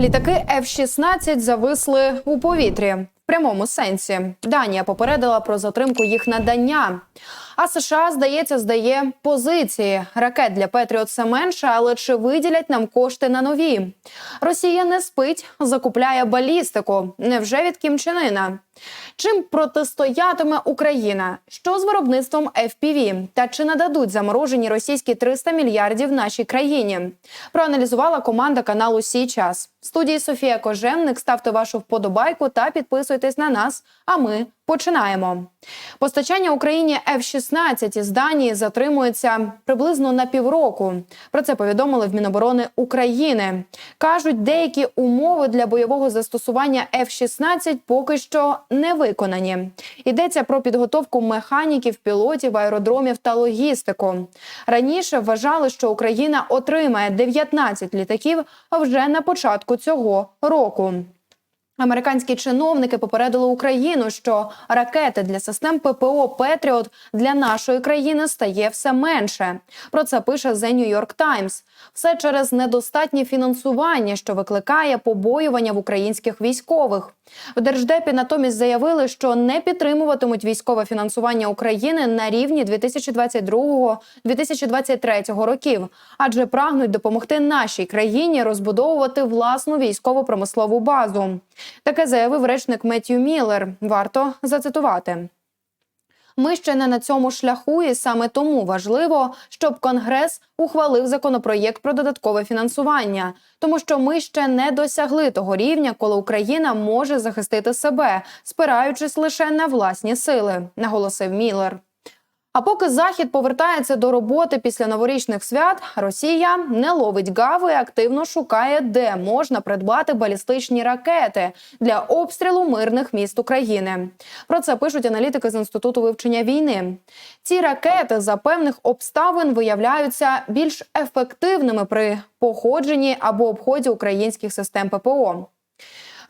Літаки F-16 зависли у повітрі. В прямому сенсі Данія попередила про затримку їх надання. А США, здається, здає позиції. Ракет для Петріот все менше, але чи виділять нам кошти на нові? Росія не спить, закупляє балістику. Невже від Кім Чен Ына? Чим протистоятиме Україна? Що з виробництвом FPV? Та чи нададуть заморожені російські 300 мільярдів нашій країні? Проаналізувала команда каналу Сій час. В студії Софія Кожевник. Ставте вашу вподобайку та підписуйтесь на нас. А ми починаємо. Постачання Україні F-16 із Данії затримується приблизно на півроку. Про це повідомили в Міноборони України. кажуть, деякі умови для бойового застосування F-16 поки що не виконані. Йдеться про підготовку механіків, пілотів, аеродромів та логістику. Раніше вважали, що Україна отримає 19 літаків вже на початку цього року. Американські чиновники попередили Україну, що ракети для систем ППО Петріот для нашої країни стає все менше. Про це пише The New York Times. Все через недостатнє фінансування, що викликає побоювання в українських військових. В держдепі натомість заявили, що не підтримуватимуть військове фінансування України на рівні 2022-2023 років, адже прагнуть допомогти нашій країні розбудовувати власну військово-промислову базу. Таке заявив речник Меттью Міллер. Варто зацитувати. Ми ще не на цьому шляху, і саме тому важливо, щоб Конгрес ухвалив законопроєкт про додаткове фінансування, тому що ми ще не досягли того рівня, коли Україна може захистити себе, спираючись лише на власні сили, наголосив Міллер. А поки захід повертається до роботи після новорічних свят, Росія не ловить гави і активно шукає, де можна придбати балістичні ракети для обстрілу мирних міст України. Про це пишуть аналітики з інституту вивчення війни. Ці ракети за певних обставин виявляються більш ефективними при походженні або обході українських систем ППО.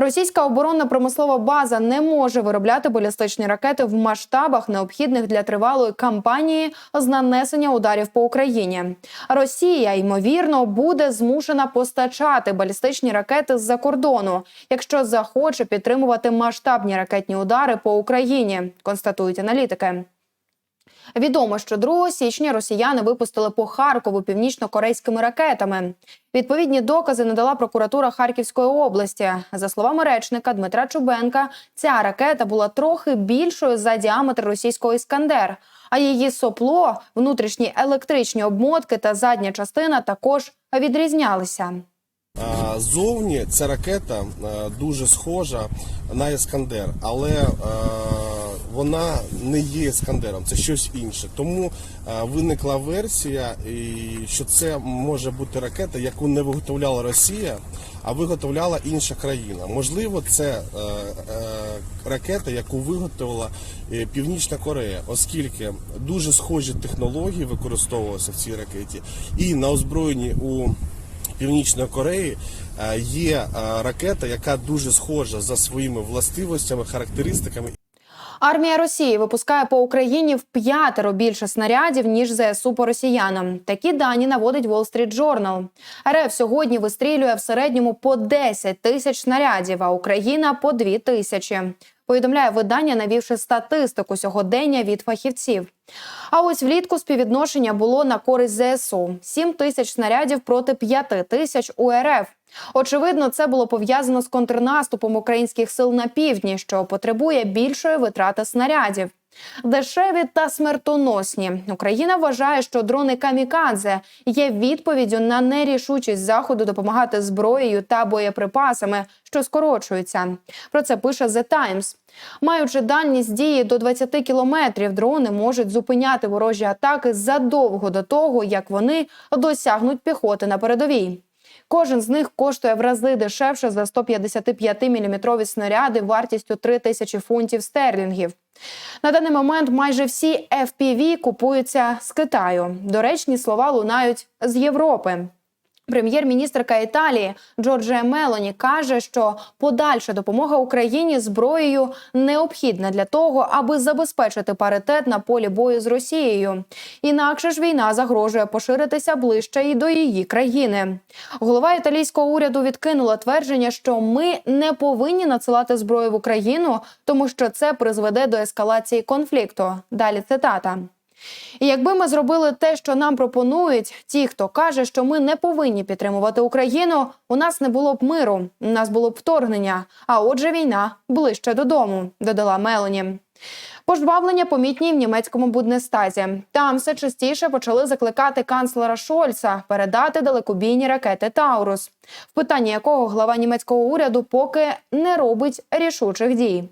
Російська оборонна промислова база не може виробляти балістичні ракети в масштабах, необхідних для тривалої кампанії з нанесення ударів по Україні. Росія ймовірно буде змушена постачати балістичні ракети з-за кордону, якщо захоче підтримувати масштабні ракетні удари по Україні, констатують аналітики. Відомо, що 2 січня росіяни випустили по Харкову північно-корейськими ракетами. Відповідні докази надала прокуратура Харківської області. За словами речника Дмитра Чубенка, ця ракета була трохи більшою за діаметр російського іскандер. А її сопло, внутрішні електричні обмотки та задня частина також відрізнялися. Зовні ця ракета дуже схожа на Іскандер, але вона не є Іскандером, це щось інше. Тому е, виникла версія, що це може бути ракета, яку не виготовляла Росія, а виготовляла інша країна. Можливо, це е, е, ракета, яку виготовила Північна Корея, оскільки дуже схожі технології використовувалися в цій ракеті, і на озброєнні у Північної Кореї є ракета, яка дуже схожа за своїми властивостями, характеристиками. Армія Росії випускає по Україні в п'ятеро більше снарядів ніж ЗСУ по росіянам. Такі дані наводить Wall Street Journal. РФ сьогодні вистрілює в середньому по 10 тисяч снарядів, а Україна по 2 тисячі. Повідомляє видання, навівши статистику сьогодення від фахівців. А ось влітку співвідношення було на користь ЗСУ: 7 тисяч снарядів проти 5 тисяч у РФ. Очевидно, це було пов'язано з контрнаступом українських сил на півдні, що потребує більшої витрати снарядів. Дешеві та смертоносні Україна вважає, що дрони камікадзе є відповіддю на нерішучість заходу допомагати зброєю та боєприпасами, що скорочуються. Про це пише The Times. Маючи дальність дії до 20 кілометрів, дрони можуть зупиняти ворожі атаки задовго до того, як вони досягнуть піхоти на передовій. Кожен з них коштує в рази дешевше за 155-мм снаряди вартістю 3 тисячі фунтів стерлінгів. На даний момент майже всі FPV купуються з Китаю. Доречні слова лунають з Європи. Прем'єр-міністрка Італії Джорджія Мелоні каже, що подальша допомога Україні зброєю необхідна для того, аби забезпечити паритет на полі бою з Росією. Інакше ж війна загрожує поширитися ближче і до її країни. Голова італійського уряду відкинула твердження, що ми не повинні надсилати зброю в Україну, тому що це призведе до ескалації конфлікту. Далі цитата. І якби ми зробили те, що нам пропонують, ті, хто каже, що ми не повинні підтримувати Україну, у нас не було б миру, у нас було б вторгнення. А отже, війна ближче додому, додала Мелоні. Пожвавлення помітні в німецькому Буднестазі. Там все частіше почали закликати канцлера Шольца передати далекобійні ракети Таурус, в питанні якого глава німецького уряду поки не робить рішучих дій.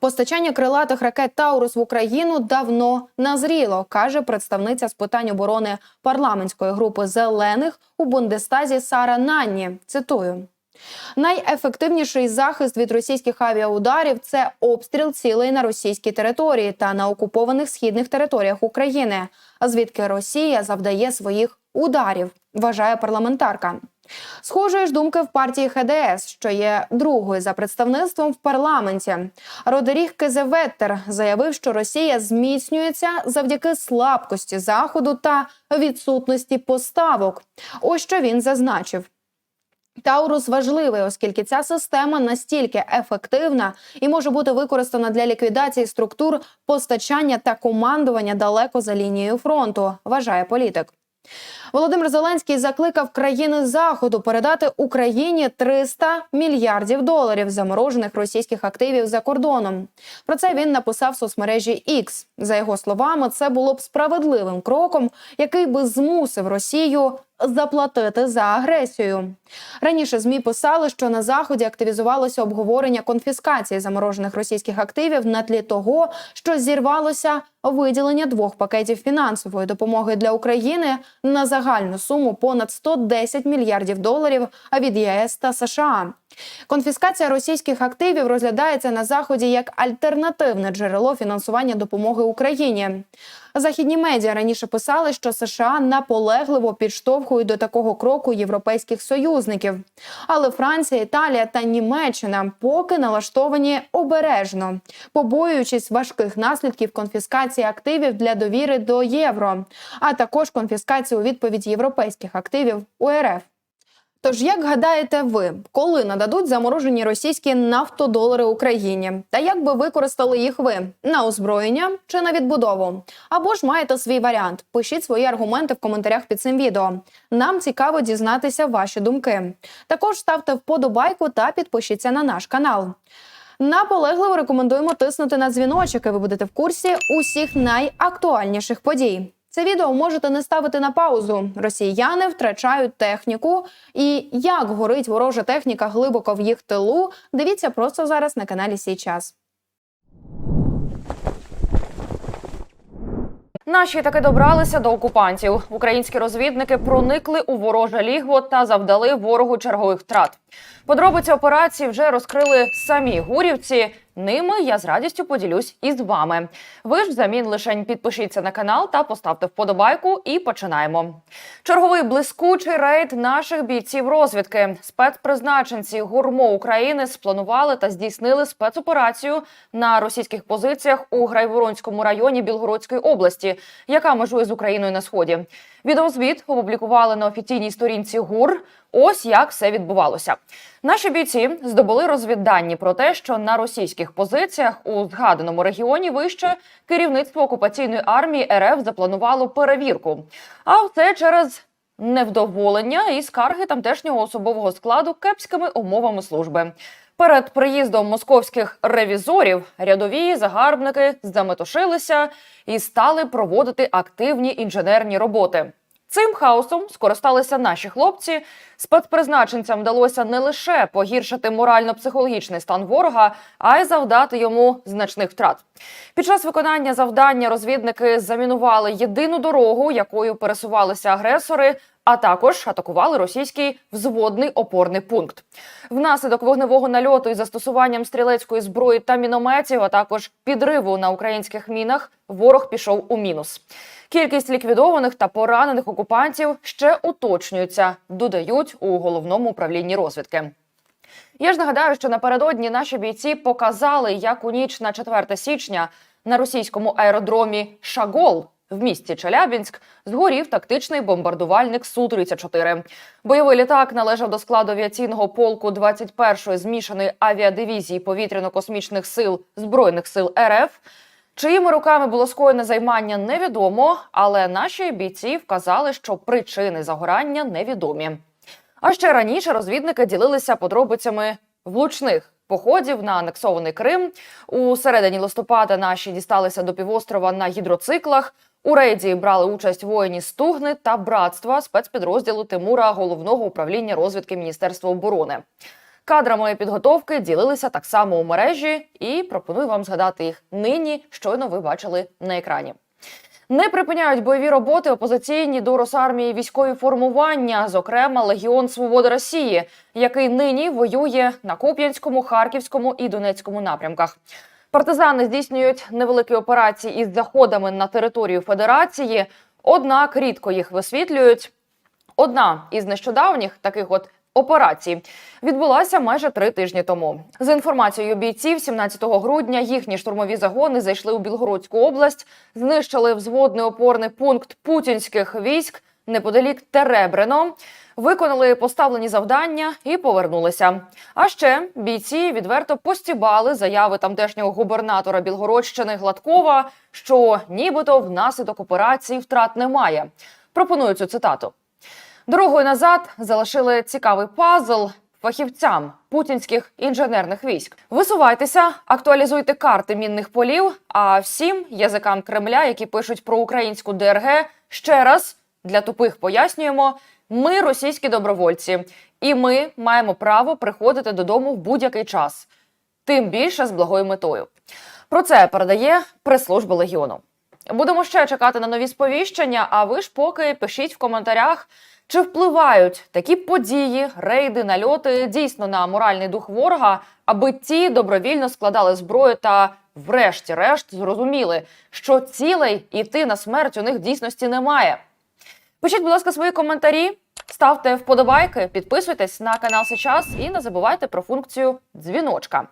Постачання крилатих ракет Таурус в Україну давно назріло, каже представниця з питань оборони парламентської групи зелених у Бундестазі Сара Нанні. Цитую. Найефективніший захист від російських авіаударів це обстріл цілей на російській території та на окупованих східних територіях України, звідки Росія завдає своїх ударів, вважає парламентарка. Схожої ж думки в партії ХДС, що є другою за представництвом в парламенті. Родеріг Кезеветтер заявив, що Росія зміцнюється завдяки слабкості заходу та відсутності поставок. Ось що він зазначив. Таурус важливий, оскільки ця система настільки ефективна і може бути використана для ліквідації структур постачання та командування далеко за лінією фронту, вважає політик. Володимир Зеленський закликав країни заходу передати Україні 300 мільярдів доларів заморожених російських активів за кордоном. Про це він написав в соцмережі X. За його словами, це було б справедливим кроком, який би змусив Росію заплатити за агресію. Раніше змі писали, що на заході активізувалося обговорення конфіскації заморожених російських активів на тлі того, що зірвалося виділення двох пакетів фінансової допомоги для України на загальну суму понад 110 мільярдів доларів від ЄС та США. Конфіскація російських активів розглядається на заході як альтернативне джерело фінансування допомоги Україні. Західні медіа раніше писали, що США наполегливо підштовхують до такого кроку європейських союзників. Але Франція, Італія та Німеччина поки налаштовані обережно, побоюючись важких наслідків конфіскації активів для довіри до євро, а також конфіскації у відповідь європейських активів у РФ. Тож, як гадаєте ви, коли нададуть заморожені російські нафтодолари Україні? Та як би використали їх ви на озброєння чи на відбудову? Або ж маєте свій варіант? Пишіть свої аргументи в коментарях під цим відео. Нам цікаво дізнатися ваші думки. Також ставте вподобайку та підпишіться на наш канал. Наполегливо рекомендуємо тиснути на дзвіночок, і ви будете в курсі усіх найактуальніших подій. Це відео можете не ставити на паузу. Росіяни втрачають техніку, і як горить ворожа техніка глибоко в їх тилу. Дивіться просто зараз на каналі Сій час. Наші таки добралися до окупантів. Українські розвідники проникли у вороже лігво та завдали ворогу чергових втрат. Подробиці операції вже розкрили самі гурівці. Ними я з радістю поділюсь із вами. Ви ж взамін лишень підпишіться на канал та поставте вподобайку. І починаємо. Черговий блискучий рейд наших бійців розвідки. Спецпризначенці гурмо України спланували та здійснили спецоперацію на російських позиціях у Грайворонському районі Білгородської області, яка межує з Україною на сході. Відеозвіт опублікували на офіційній сторінці ГУР. Ось як все відбувалося. Наші бійці здобули розвіддані про те, що на російських позиціях у згаданому регіоні вище керівництво окупаційної армії РФ запланувало перевірку. А все через невдоволення і скарги тамтешнього особового складу кепськими умовами служби. Перед приїздом московських ревізорів рядові загарбники заметушилися і стали проводити активні інженерні роботи. Цим хаосом скористалися наші хлопці. Спецпризначенцям вдалося не лише погіршити морально-психологічний стан ворога, а й завдати йому значних втрат. Під час виконання завдання розвідники замінували єдину дорогу, якою пересувалися агресори, а також атакували російський взводний опорний пункт. Внаслідок вогневого нальоту із застосуванням стрілецької зброї та мінометів, а також підриву на українських мінах, ворог пішов у мінус. Кількість ліквідованих та поранених окупантів ще уточнюється, додають у головному управлінні розвідки. Я ж нагадаю, що напередодні наші бійці показали, як у ніч на 4 січня на російському аеродромі Шагол в місті Челябінськ згорів тактичний бомбардувальник Су-34. Бойовий літак належав до складу авіаційного полку 21-ї змішаної авіадивізії повітряно-космічних сил Збройних сил РФ. Чиїми руками було скоєне займання, невідомо, але наші бійці вказали, що причини загорання невідомі. А ще раніше розвідники ділилися подробицями влучних походів на анексований Крим. У середині листопада наші дісталися до півострова на гідроциклах. У рейді брали участь воїні Стугни та братства спецпідрозділу Тимура головного управління розвідки Міністерства оборони. Кадрами підготовки ділилися так само у мережі, і пропоную вам згадати їх нині. Щойно ви бачили на екрані. Не припиняють бойові роботи опозиційні до Росармії військові формування, зокрема Легіон Свободи Росії, який нині воює на Куп'янському, Харківському і Донецькому напрямках. Партизани здійснюють невеликі операції із заходами на територію Федерації, однак рідко їх висвітлюють. Одна із нещодавніх таких от операцій відбулася майже три тижні тому. За інформацією бійців, 17 грудня їхні штурмові загони зайшли у Білгородську область, знищили взводний опорний пункт путінських військ неподалік Теребрено. Виконали поставлені завдання і повернулися. А ще бійці відверто постібали заяви тамтешнього губернатора Білгородщини Гладкова, що нібито внаслідок операції втрат немає. Пропоную цю цитату. Дорогою назад залишили цікавий пазл фахівцям путінських інженерних військ. Висувайтеся, актуалізуйте карти мінних полів. А всім язикам Кремля, які пишуть про українську ДРГ, ще раз для тупих пояснюємо: ми російські добровольці, і ми маємо право приходити додому в будь-який час, тим більше з благою метою. Про це передає прес-служба легіону. Будемо ще чекати на нові сповіщення. А ви ж поки пишіть в коментарях, чи впливають такі події, рейди, нальоти дійсно на моральний дух ворога, аби ті добровільно складали зброю та, врешті-решт, зрозуміли, що цілей іти на смерть у них в дійсності немає. Пишіть, будь ласка, свої коментарі, ставте вподобайки, підписуйтесь на канал Сейчас і не забувайте про функцію дзвіночка.